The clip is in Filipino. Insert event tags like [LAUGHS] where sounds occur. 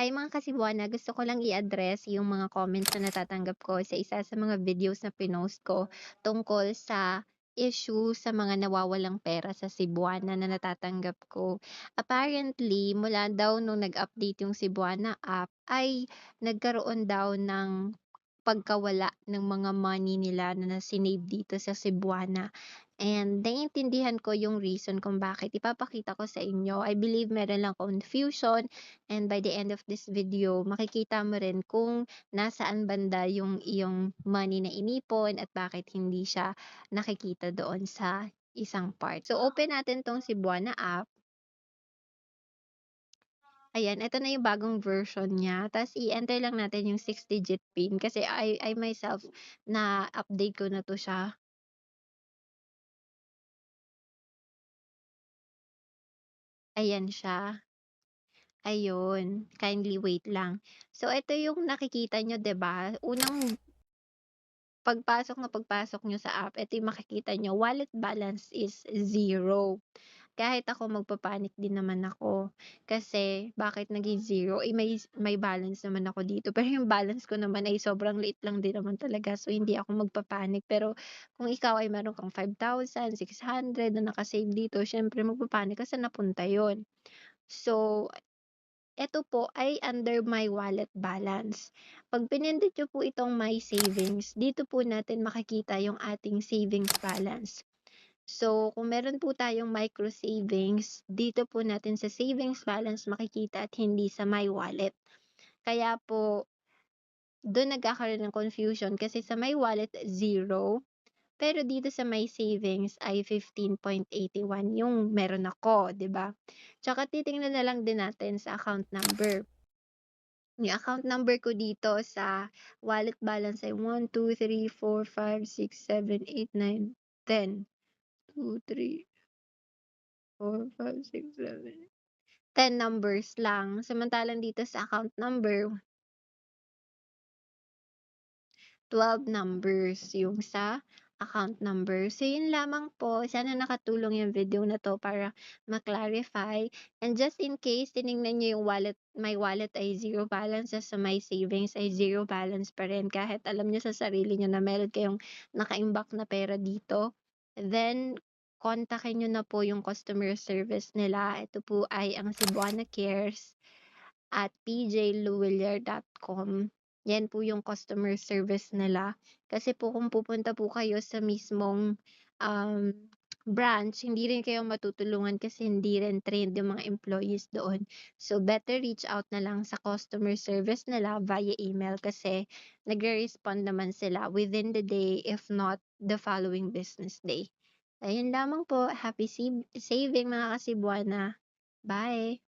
Hi mga ka-Cebuana, gusto ko lang i-address yung mga comments na natatanggap ko sa isa sa mga videos na pinost ko tungkol sa issue sa mga nawawalang pera sa Cebuana na natatanggap ko. Apparently, mula daw nung nag-update yung Cebuana app ay nagkaroon daw ng pagkawala ng mga money nila na nasinave dito sa Cebuana. And naiintindihan ko yung reason kung bakit. Ipapakita ko sa inyo. I believe meron lang confusion and by the end of this video, makikita mo rin kung nasaan banda yung iyong money na inipon at bakit hindi siya nakikita doon sa isang part. So open natin tong Cebuana app. Ayan, ito na yung bagong version niya. Tapos i-enter lang natin yung 6-digit PIN kasi I, I myself na update ko na to siya. Ayan siya. Ayun, kindly wait lang. So ito yung nakikita nyo ba? Unang pagpasok na pagpasok nyo sa app, ito yung makikita nyo, wallet balance is zero. Kahit ako magpapanik din naman ako. Kasi bakit naging zero? Eh may, may balance naman ako dito. [LAUGHS] Pero yung balance ko naman ay sobrang liit lang din naman talaga. So hindi ako magpapanik. Pero kung ikaw ay meron kang 5,600 na nakasave dito, syempre magpapanik kasi napunta yon So, eto po ay under my wallet balance. 'Pag pinindot niyo po itong my savings, dito po natin makikita yung ating savings balance. So, kung meron po tayong micro savings, dito po natin sa savings balance makikita at hindi sa my wallet. Kaya po, doon nagkakaroon ng confusion kasi sa my wallet, zero. Pero dito sa my savings ay 15.81 yung meron ako, ba? Tsaka titingnan na lang din natin sa account number. Yung account number ko dito sa wallet balance ay 1, 2, 3, 4, 5, 6, 7, 8, 9, 10. 2, 3, 4, 5, 6, 7, 10 numbers lang. Samantalang dito sa account number, 12 numbers yung sa account number. So, yun lamang po. Sana nakatulong yung video na to para ma-clarify. And just in case, tinignan nyo yung wallet, my wallet ay zero balance, sa my savings ay zero balance pa rin. Kahit alam nyo sa sarili nyo na meron kayong naka-imbak na pera dito. Then, kontakin nyo na po yung customer service nila. Ito po ay ang Cebuana Cares at pjluwilier.com. Yan po yung customer service nila. Kasi po kung pupunta po kayo sa mismong um, branch, hindi rin kayo matutulungan kasi hindi rin trained yung mga employees doon. So, better reach out na lang sa customer service nila via email kasi nagre-respond naman sila within the day if not the following business day. Ayun lamang po. Happy saving mga kasibuana. Bye!